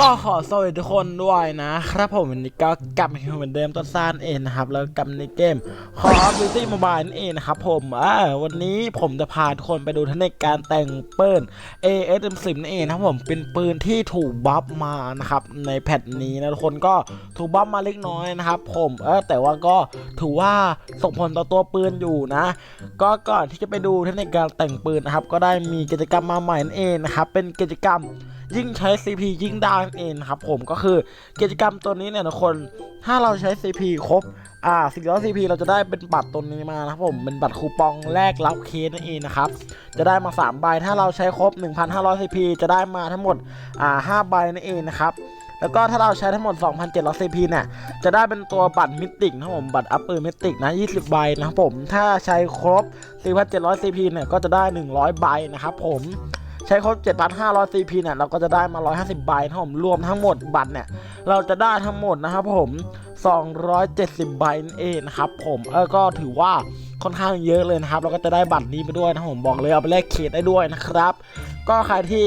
ก็ขอสวัสดีทุกคนด้วยนะครับผมวันนี้ก็กลับมาเหมือนเดิมต้นซานเองนะครับ แล้วกลับในเกม Call of Duty Mobile นั่นเองนะครับผมอ่าวันนี้ผมจะพาทุกคนไปดูเทคนิคการแต่งปืน ASM10 นั่นเองนะครับผมเป็นปืนที่ถูกบัฟมานะครับในแพทนี้นะทุกคนก็ถูกบัฟมาเล็กน้อยนะครับ ผมเออแต่ว่าก็ถือว่าส่งผลต่อตัวปืนอยู่นะ ก็ก่อนที่จะไปดูเทคนิคการแต่งปืนนะครับก็ได้มีกิจกรรมมาใหม่นั่นเองนะครับเป็นกิจกรรม ยิ่งใช้ CP ยิ่งได้เองครับผมก็คือกิจกรรมตัวนี้เนี่ยทุกคนถ้าเราใช้ CP ครบอ่าสิ่งที่ CP เราจะได้เป็นบัตรตัวนี้มานะครับผมเป็นบัตรคูปองแลกรับเคสนั่นเองนะครับจะได้มา3ใบถ้าเราใช้ครบ 1,500 CP จะได้มาทั้งหมดอ่า5ใบนั่นเองนะครับแล้วก็ถ้าเราใช้ทั้งหมด 2,700 CP เนี่ยจะได้เป็นตัวบัตรมิติกนะครับผมบัตรอัพเปอร์มิติกนะ 20 ใบนะครับผมถ้าใช้ครบ 4,700 CP เนี่ยก็จะได้ 100 ใบนะครับผม ใช้ครบ7,500 CP เนี่ยเราก็จะได้มา 150 ใบนะครับผมรวมทั้งหมดบัตรเนี่ยเราจะได้ทั้งหมดนะครับผม 270 ใบนั่นเองนะครับผมเออก็ถือว่าค่อนข้างเยอะเลยนะครับ เราก็จะได้บัตรนี้ไปด้วยนะผมบอกเลยเอาไปแลกเขตได้ด้วยนะครับ ก็ใครที่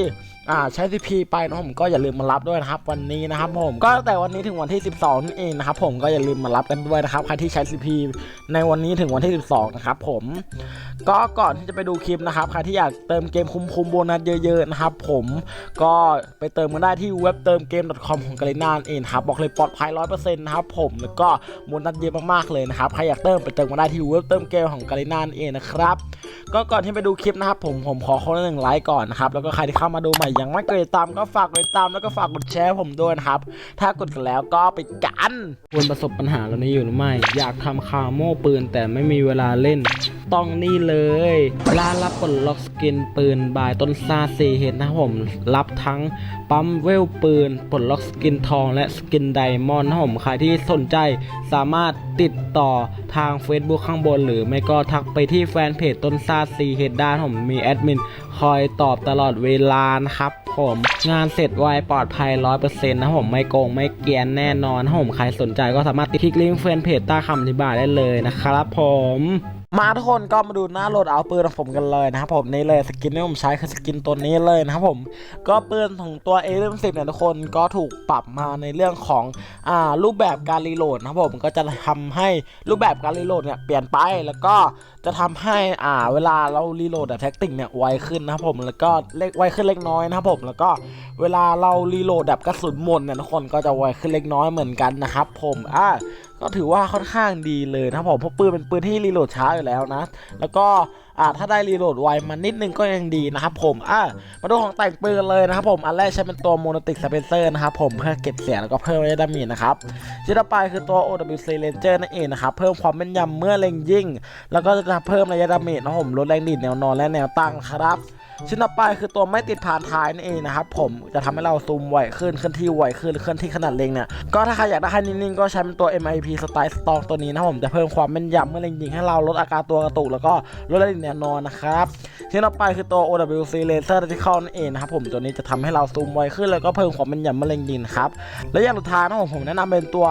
อ่าใช้ CP ไปนะครับผมก็อย่าลืมมารับด้วยนะครับ วันนี้นะครับผมก็ตั้งแต่วันนี้ถึงวันที่ 12นั่นเองนะครับผมก็อย่าลืมมารับกันด้วยนะครับใครที่ใช้ CP ในวันนี้ถึงวันที่ 12 นะครับผมก็ก่อนที่จะไปดูคลิปนะครับใครที่อยากเติมเกมคุ้มๆโบนัสเยอะๆนะครับผมก็ไปเติมกันได้ที่เว็บเติมเกม .com ของกาลินาเองครับบอกเลยปลอดภัย100%นะครับผมแล้วก็โบนัสเยอะมากๆเลยนะครับใครอยากเติมไปเติมกันได้ที่เว็บเติมเกมของกาลินาเองนะครับก็ก่อนที่ไปดูคลิปนะครับผมผมขอคนละหนึ่งไลค์ก่อนนะครับแล้วก็ใครที่เข้ามาดูใหม่ยังไม่เคยตามก็ฝากกดติดตามแล้วก็ฝากกดแชร์ผมด้วยนะครับ ถ้ากดแล้วก็ไปกันควรประสบปัญหาแล้วนี้อยู่หรือไม่ อยากทำคาโม่ปืนแต่ไม่มีเวลาเล่น ต้องนี่เลยร้านรับปลดล็อกสกินปืนบายต้นซาซีเฮดนะผมรับทั้งปั๊มเวลปืนปลดล็อกสกินทอง และสกินไดมอนด์นะผมใครที่สนใจสามารถติดต่อทาง Facebook ข้างบน หรือไม่ก็ทักไปที่แฟนเพจต้นซาซีเฮดด้านผมมีแอดมินคอยตอบตลอดเวลานะครับผมงานเสร็จไวปลอดภัย 100%นะครับผมไม่โกงไม่เกียนแน่นอนผมใครสนใจก็สามารถคลิกลิงก์แฟนเพจใต้คำอธิบายได้เลยนะครับผม มาทุกคนก็มาดูหน้าโหลดเอาปืนของผมกันเลยนะครับผมนี่เลยสกินที่ผมใช้คือสกินตัวนี้เลยนะครับผมก็ปืนของตัว a อเสิบเนี่ยทุกคนก็ถูกปรับมาในเรื่องของอ่ารูปแบบการรีโหลดนะครับผมก็จะทำให้รูปแบบการรีโหลดเนี่ยเปลี่ยนไปแล้วก็จะทำให้อ่าเวลาเรารีโหลดแบบแท็กติกเนี่ยไวขึ้นนะครับผมแล้วก็เล็กไวขึ้นเล็กน้อยนะครับผมแล้วก็เวลาเรารีโหลดแบบกระสุนหมดเนี่ยทุกคนก็จะไวขึ้นเล็กน้อยเหมือนกันนะครับผมอ่า ก็ถือว่าค่อนข้างดีเลยนะผมเพราะปืนเป็นปืนที่รีโหลดช้าอยู่แล้วนะ แล้วก็อ่าถ้าได้รีโหลดไวมันนิดนึงก็ยังดีนะครับผมอ่ามาดูของแต่งปืนเลยนะครับผมอันแรกใช้เป็นตัวโมโนติกสเปนเซอร์นะครับผมเพื่อเก็บเสียงแล้วก็เพิ่มระยะดาเมจนะครับชิ้นต่อไปคือตัว OWC Ranger นั่นเองนะครับเพิ่มความแม่นยำเมื่อเล็งยิงแล้วก็จะเพิ่มระยะดาเมจนะครับผมลดแรงดีดแนวนอนและแนวตั้งครับ ชิ้นต่อไปคือตัวไม่ติดผ่านท้ายนั่นเองนะครับผมจะทำให้เราซูมไวขึ้นเคลื่อนที่ไวขึ้นเคลื่อนที่ขนาดเล็งเนี่ยก็ถ้าใครอยากได้ให้นิ่งๆก็ใช้เป็นตัว MIP Style Stock ตัวนี้นะผมจะเพิ่มความแม่นยำเมื่อเล็งยิงให้เราลดอาการตัวกระตุกแล้วก็ลดแรงดีดแนวนอนนะครับชิ้นต่อไปคือตัว OWC Laser Reticle นั่นเองนะครับผมตัวนี้จะทำให้เราซูมไวขึ้นแล้วก็เพิ่มความแม่นยำเมื่อเล็งยิงครับและอย่างสุดท้ายนะผมผมแนะนำเป็นตัว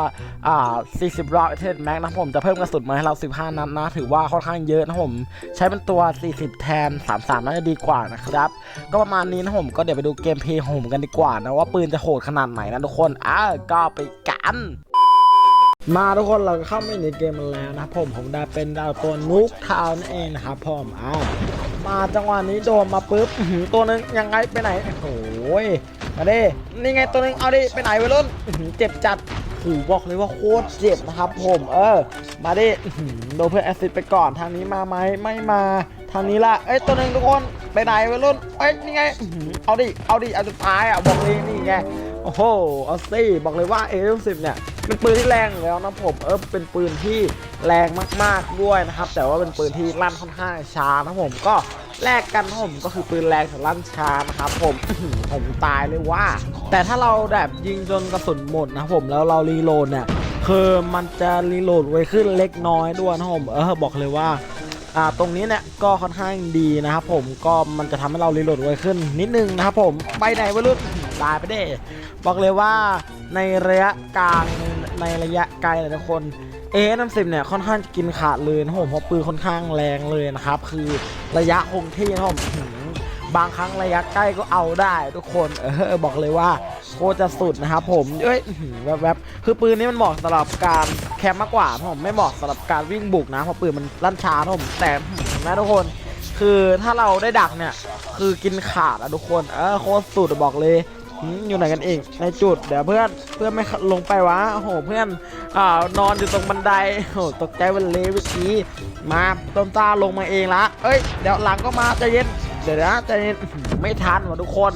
อ่า40 round Attack Max นะผมจะเพิ่มกระสุนมาให้เรา 15 นัดนะถือว่าค่อนข้างเยอะนะผมใช้เป็นตัว 40 แทน 33น่าจะดีกว่านะครับ ก็ประมาณนี้นะผมก็เดี๋ยวไปดูเกมเพย์ของผมกันดีกว่านะว่าปืนจะโหดขนาดไหนนะทุกคนอะก็ไปกันมาทุกคนเราก็เข้ามาในเกมมันแล้วนะผมผมได้เป็นดาวตัวนุกทาวนั่นเองนะครับผมอ่ามาจังหวะนี้โดนมาปุ๊บตัวนึงยังไงไปไหนโอ้ยมาดินี่ไงตัวนึงเอาดิไปไหนไปรุ่นอื้อหือเจ็บจัดโอ้โหบอกเลยว่าโคตรเจ็บนะครับผมเออ มาดิโดนเพื่อนแอซิดไปก่อนทางนี้มาไหมไม่มา ทางนี้ละเอ้ยตัวนึงทุกคน ไปไหนไปรุ่นเอ้ยนี่ไงอื้อหือเอาดิ เอาดิ เอาสุดท้ายอะ บอกเลยนี่ไง โอ้โหเอาสิบอกเลยว่า A10 เนี่ย เป็นปืนที่แรงอยู่แล้วนะผม เออ เป็นปืนที่แรงมากๆด้วยนะครับ แต่ว่าเป็นปืนที่ลั่นค่อนข้างช้านะผมก็แลกกันนะผมก็คือปืนแรงแต่ลั่นช้านะครับผม ผมตายเลยว่า แต่ถ้าเราแบบยิงจนกระสุนหมดนะครับผมแล้วเรารีโหลดเนี่ยคือมันจะรีโหลดไวขึ้นเล็กน้อยด้วยนะครับผม เออบอกเลยว่า อ่าตรงนี้เนี่ยก็ค่อนข้างดีนะครับผมก็มันจะทำให้เรารีโหลดไวขึ้นนิดนึงนะครับผมไปไหนวะลุดตายไปเด้บอกเลยว่าในระยะกลางในระยะไกลหลายทุกคนเอน้ำสิบเนี่ยค่อนข้างจะกินขาดเลยนะผมเพราะปืนค่อนข้างแรงเลยนะครับ คือระยะคงที่นะครับผมอื้อหือ บางครั้งระยะใกล้ก็เอาได้ ทุกคนเออบอกเลยว่าโคจะสุดนะครับผมเอ้ยแวบๆคือปืนนี้มันเหมาะสำหรับการแคมป์มากกว่าผมไม่เหมาะสำหรับการวิ่งบุกนะเพราะปืนมันลั่นช้าผมแต่อื้อหือนะทุกคนคือถ้าเราได้ดักเนี่ย คือกินขาดอะทุกคนเออโคตรสุดบอกเลยอยู่ไหนกันเองในจุดเดี๋ยวเพื่อนเพื่อนไม่ลงไปวะโอ้โหเพื่อนอ่านอนอยู่ตรงบันไดโอ้โหตกใจวันเลยเมื่อกี้มาต้นตาลงมาเองละเอ้ยเดี๋ยวหลังก็มาใจเย็น เดี๋ยวนะใจเย็นไม่ทันว่ะทุกคน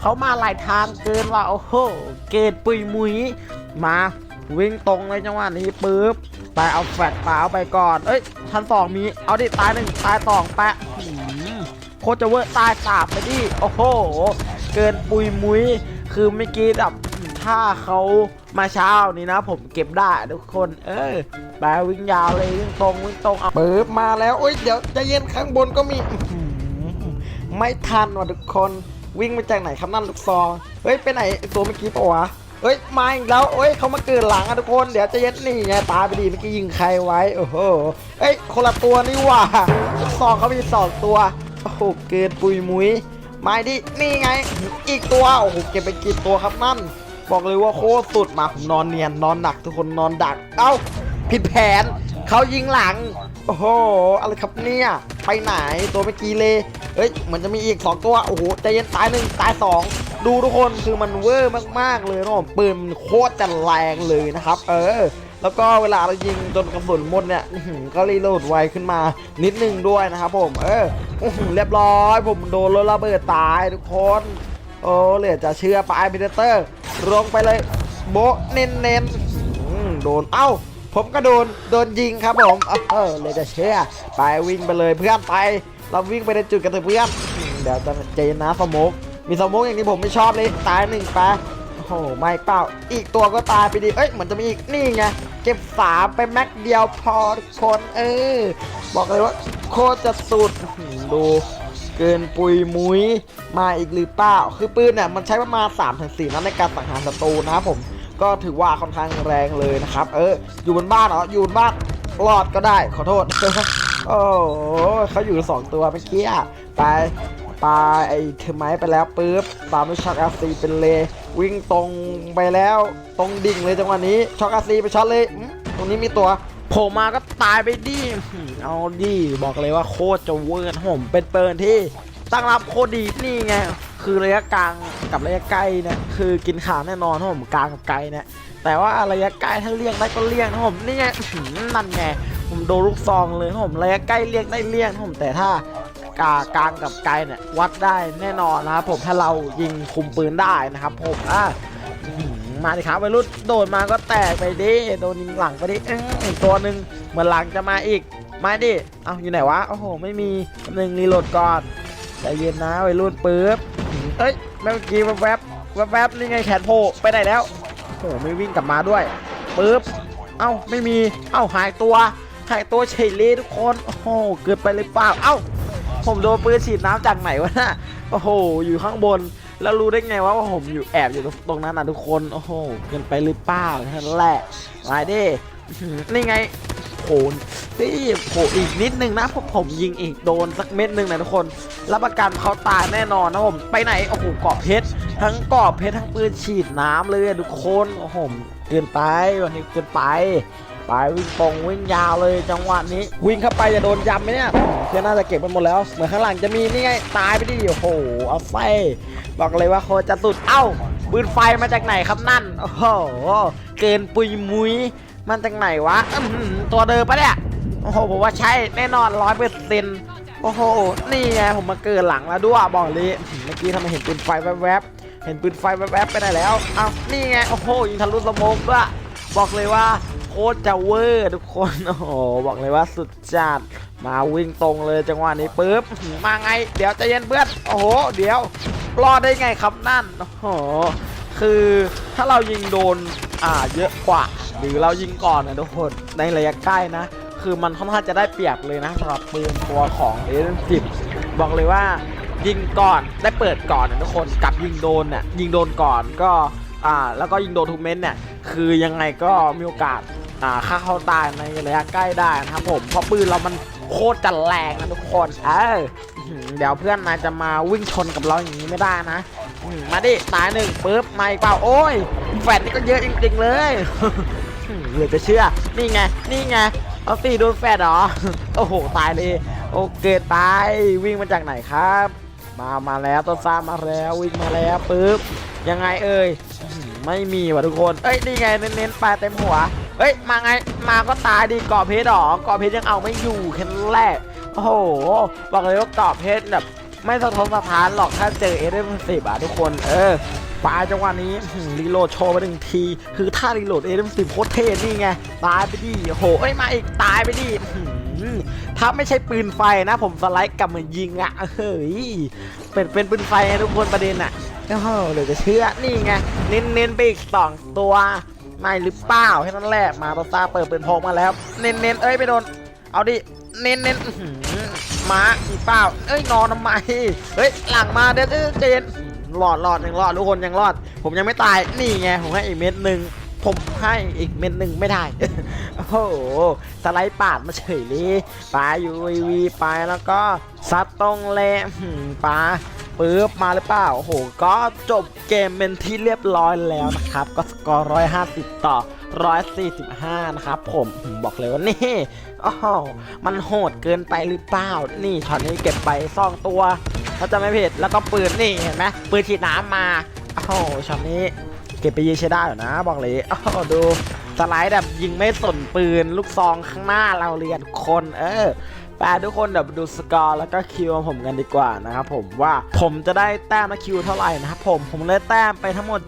เขามาหลายทางเกินว่ะโอ้โหเกตปุยมุยมาวิ่งตรงเลยจังหวะนี้ปุ๊บไปเอาแฟลตปาเอาไปก่อน เอ้ยชั้นสองมีเอาดิตายหนึ่งตายสองแปะโคตรจะเวอร์ตายสามไปดิโอ้โห เกินปุยมุยคือเมื่อกี้แบบถ้าเขามาเช้านี้นะ ผมเก็บได้ทุกคน เออไปวิ่งยาวเลยวิ่งตรงวิ่งตรงเอาปุ๊บมาแล้วโอ้ยเดี๋ยวใจะเย็นข้างบนก็มีอื ไม่ทันว่ะทุกคนวิ่งมาจากไหนครับนั่นลูกซองเฮ้ยไปไหนตัวเมื่อกี้ปะวะเฮ้ยมาอีกแล้วเอ้ยเขามาเกิดหลังอะทุกคนเดี๋ยวจะเย็นนี่ไงตายไปดีเมื่อกี้ยิงใครไว้โอ้โหเอ้ยคนละตัวนี่ว่าลูกซองเขามีสองตัวโอ้โหเกินปุยมุยมาดินี่ไงอีกตัวโอ้โหเก็บไปกี่ตัวครับนั่นบอกเลยว่าโคตรสุดมาผมนอนเนียนนอนหนักทุกคนนอนดักเอ้าผิดแผนเขายิงหลัง อ้โหอะไรครับเนี่ย ไปไหนตัวเมื่อกี้เลยเฮ้ยเหมือนจะมีอีก 2 ตัว โอ้โหใจเย็นตายหนึ่งตาย2 ดูทุกคนคือมันเวอร์มากๆเลยนะผมปืนมันโคตรจะแรงเลยนะครับ เออ แล้วก็เวลาเรายิงจนกระสุนหมดเนี่ยก็รีโหลดไวขึ้นมานิดนึงด้วยนะครับผม เออเรียบร้อย ผมโดนรถระเบิดตายทุกคน โอ้เหลือจะเชื่อไปพิเตอร์ลงไปเลย โบเน้นเน้นๆโดนเอ้า ผมก็โดนโดนยิงครับผมเออเลยจะเชื่อไปวิ่งไปเลยเพื่อนไป เราวิ่งไปในจุดกันเถอะเพื่อนเดี๋ยวจะเจนนะสโมกมีสโมกอย่างที่ผมไม่ชอบเลยตายหนึ่งไปโอ้โหไม่เปล่าอีกตัวก็ตายไปดิเอ้ยเหมือนจะมีอีกนี่ไงเก็บสามไปแม็กเดียวพอทุกคนเออบอกเลยว่าโคตรจะสุดดูเกินปุยมุยมาอีกหรือเปล่า คือปืนเนี่ยมันใช้ประมาณ3ถึง4นัดในการสังหารศัตรูนะครับผม ก็ถือว่าค่อนข้างแรงเลยนะครับ เออ อยู่บนบ้านเหรอ อยู่บนบ้านรอดก็ได้ ขอโทษ โอ้โหเขาอยู่สองตัวเมื่อกี้อะไปปาไอ้เทอไมท์ไปแล้วปุ๊บ ตามด้วยช็อตอาซีเป็นเลยวิ่งตรงไปแล้ว ตรงดิ่งเลยจังหวะนี้ ช็อตอาซีไปช็อตเลย ตรงนี้มีตัวโผล่มาก็ตายไปดิอ๋อเอาดิ บอกเลยว่าโคตรจะเวิร์ดผมเป็นเปิร์นที่ตั้งรับโคตรดีนี่ไง คือระยะกลางกับระยะใกล้เนี่ยคือกินขาแน่นอนครับผมกลางกับไกลเนี่ยแต่ว่าระยะใกล้ถ้าเลี่ยงได้ก็เลี่ยงครับผมนี่ไงนั่นไงผมโดนลูกซองเลยครับผมระยะใกล้เลี่ยงได้เลี่ยงครับผมแต่ถ้ากากลางกับไกลเนี่ยวัดได้แน่นอนนะครับผมถ้าเรายิงคุมปืนได้นะครับผมอะมาดิครับวัยรุ่นโดดมาก็แตกไปดิโดนยิงหลังไปดิอีกตัวหนึ่งเหมือนหลังจะมาอีกมาดิเอาอยู่ไหนวะโอ้โหไม่มีหนึ่งรีโหลดก่อน ใจเย็นนะวัยรุ่นปื๊บเอ้ยเมื่อกี้แวบๆแวบๆนี่ไงแขนโผล่ไปไหนแล้วโอ้โหไม่วิ่งกลับมาด้วยปึ๊บเอ้าไม่มีเอ้าหายตัวหายตัวเฉยเลยทุกคนโอ้โหเกิดไปเลยเปล่าเอ้าผมโดนปืนฉีดน้ำจากไหนวะน่ะโอ้โหอยู่ข้างบน แล้วรู้ได้ไงว่าผมอยู่แอบอยู่ตรงนั้นนะทุกคนโอ้โหเกินไปหรือเปล่านั้นแหละมาดินี่ไงโห นนี่โหอีกนิดนึงนะพวกผมยิงอีกโดนสักเม็ดหนึ่งนะทุกคนรับประกันเขาตายแน่นอนนะผมไปไหนโอ้โหเกาะเพชรทั้งกรอบเพชรทั้งปืนฉีดน้ำเลยอะทุกคนโอ้โหเกินไปวันนี้เกินไปไปวิ่งตรงวิ่งยาวเลยจังหวะนี้ วิ่งเข้าไปจะโดนยำไหมเนี่ยเพื่อนน่าจะเก็บไปหมดแล้ว เหมือนข้างหลังจะมีนี่ไงตายไปดิโอ้โหเอาไฟบอกเลยว่าโคตรจะสุดเอ้าปืนไฟมาจากไหนครับนั่นโอ้โหเกินปุยมุยมันจากไหนวะตัวเดิมปะเนี่ย โอ้โหผมว่าใช่แน่นอนร้อยเปอร์เซ็นต์โอ้โห นี่ไงผมมาเกิดหลังแล้วด้วยบอกเลยเมื่อกี้ทำไมเห็นปืนไฟแวบๆเห็นปืนไฟแวบๆไปไหนแล้วเอานี่ไงโอ้โหยิงทะลุสโมกด้วยบอกเลยว่าโคตรจะเวอร์ทุกคนโอ้โหบอกเลยว่าสุดจัดมาวิ่งตรงเลยจังหวะนี้ปุ๊บมาไง เดี๋ยวจะเย็นเพื่อนโอ้โห เดี๋ยวรอดได้ไงครับนั่นโอ้โหคือถ้าเรายิงโดนอ่าเยอะกว่า หรือเรายิงก่อนนะทุกคนในระยะใกล้นะ คือมันค่อนข้างจะได้เปรียบเลยนะสำหรับปืนตัวของเอเดนสิบบอกเลยว่ายิงก่อนได้เปิดก่อนนะทุกคนกับยิงโดนเนี่ยยิงโดนก่อนก็อ่าแล้วก็ยิงโดนทุกเม็ดเนี่ยคือยังไงก็มีโอกาสอ่าฆ่าเข้าตายในระยะใกล้ได้นะครับผมเพราะปืนเรามันโคตรจะแรงนะทุกคนเออเดี๋ยวเพื่อนนายจะมาวิ่งชนกับเราอย่างนี้ไม่ได้นะมาดิตายหนึ่งปุ๊บมาอีกเปล่าโอ้ยแฟนนี่ก็เยอะจริงๆเลยเหลือจะเชื่อนี่ไงนี่ไง เอาสี่โดนแฟดเหรอ โอ้โห ตายเลย โอเคตาย วิ่งมาจากไหนครับ มา มาแล้ว ต้นซ้ามาแล้ว วิ่งมาแล้วปุ๊บ ยังไงเอ่ย ไม่มีว่ะทุกคน เอ้ย นี่ไง เน้นๆปลาเต็มหัว เอ้ย มาไง มาก็ตายดีเกาะเพชรหรอเกาะเพชรยังเอาไม่อยู่แค้นแรก โอ้โห บอกเลยว่าเกาะเพชรแบบไม่สะทกสะท้านหรอกถ้าเจอเอเดนสิบอะทุกคน เออ ปลาจังหวะนี้รีโหลดโชว์ไปหนึ่งที คือถ้ารีโหลดเอเดนสิบโคตรเท่นี่ไง ตายไปดิโหเอ้ยมาอีกตายไปดิถ้าไม่ใช่ปืนไฟนะ ผมสไลด์กลับมายิงอะเฮ้ยเป็นเป็นปืนไฟนะทุกคนประเด็นอะโอ้โหเดี๋ยวจะเชื่อนี่ไงเน้นเน้นไปอีกสองตัวไม่หรือเปล่าแค่นั้นแหละมาตัวตาเปิดปืนพกมาแล้ว เน้นเน้นเอ้ยไปโดนเอาดิเน้นเน้นๆอื้อหือมาอีเปล่าเอ้ยนอนทำไมเฮ้ยหลังมาเดี๋ยวเจน หลอดหลอดยังรอดทุกคนยังรอด ผมยังไม่ตายนี่ไงผมให้อีกเม็ดหนึ่งผมให้อีกเม็ดหนึ่งไม่ได้ โอ้โหสไลด์ปาดมาเฉยเลยปลาอยู่วีไปแล้วก็ซัดตรงแลหืมปลาปึ๊บมาหรือเปล่าโอ้โห ก็จบเกมเป็นที่เรียบร้อยแล้วนะครับ ก็สกอร์150ต่อ145นะครับ ผมบอกเลยว่านี่ อ้โหมันโหดเกินไปหรือเปล่า นี่ช็อตนี้เก็บไปซ่องตัวถ้าจะไม่ผิดแล้วก็ปืนนี่เห็นไหมปืนฉีดน้ำมาโอ้โหช็อตนี้เก็บไปยิงใช้ได้อยู่นะ บอกเลยอ้าวดูสไลด์แบบยิงไม่สนปืนลูกซองข้างหน้าเราเรียนคน เออแปทุกคนเดี๋ยวดูสกอร์แล้วก็คิวของผมกันดีกว่านะครับผมว่าผมจะได้แต้มและคิวเท่าไหร่นะครับผมผมได้แต้มไปทั้งหมด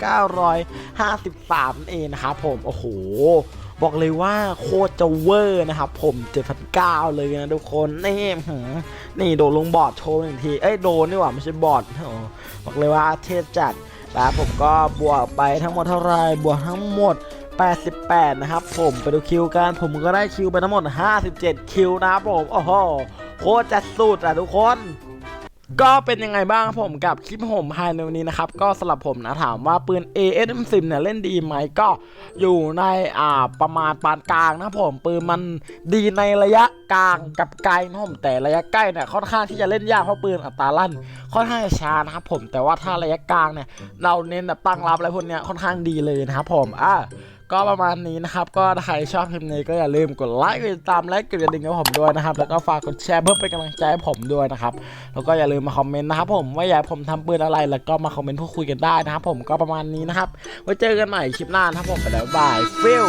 7,953นั่นเองนะครับผม โอ้โห บอกเลยว่าโคตรจะเวอร์นะครับ ผม 7,900 เลยนะทุกคน นี่นี่โดนลงบอร์ดโชว์หนึ่งที เอ้ยโดนนี่หว่าไม่ใช่บอร์ดบอกเลยว่าเทพจัดแล้วผมก็บวกไปทั้งหมดเท่าไหรบวกทั้งหมด 88 นะครับ ผมไปดูคิวกัน ผมก็ได้คิวไปทั้งหมด 57 คิวนะครับผม โอ้โห โคตรจะสุดอะทุกคน ก็เป็นยังไงบ้างครับผมกับคลิปผมภายในวันนี้นะครับ ก็สำหรับผมนะถามว่าปืน ASM10 เนี่ยเล่นดีไหมก็อยู่ในอ่าประมาณปานกลางนะผมปืนมันดีในระยะกลางกับไกลนะผมแต่ระยะใกล้เนี่ยค่อนข้างที่จะเล่นยากเพราะปืนอัตราลั่น ค่อนข้างช้านะครับผมแต่ว่าถ้าระยะกลางเนี่ยเราเน้นแบบตั้งรับอะไรพวกเนี้ยค่อนข้างดีเลยนะครับผมอะ ก็ประมาณนี้นะครับ ก็ถ้าใครชอบคลิปนี้ก็อย่าลืมกดไลค์กดติดตามและกดกระดิ่งให้ผมด้วยนะครับ แล้วก็ฝากกดแชร์เพื่อเป็นกำลังใจให้ผมด้วยนะครับ แล้วก็อย่าลืมมาคอมเมนต์นะครับผมว่าอยากผมทำปืนอะไร แล้วก็มาคอมเมนต์พูดคุยกันได้นะครับผมก็ประมาณนี้นะครับ ไว้เจอกันใหม่คลิปหน้านะครับผมไปแล้วบายฟิล